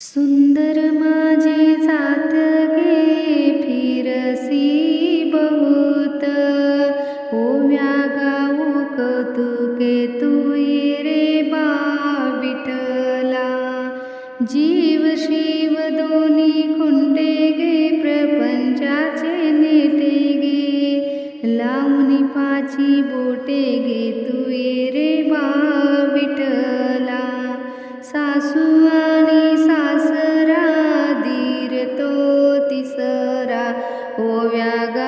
सुंदर माझी जात गे फिरसी बहुत. ओव्या गाऊ कौतुके तुई रे बा विठला जीव शिव दोन्ही कुंटे गे प्रपंचाचे नेटे गे. लावणी पाची बोटे गे तुये रे बा विठला सासू 五月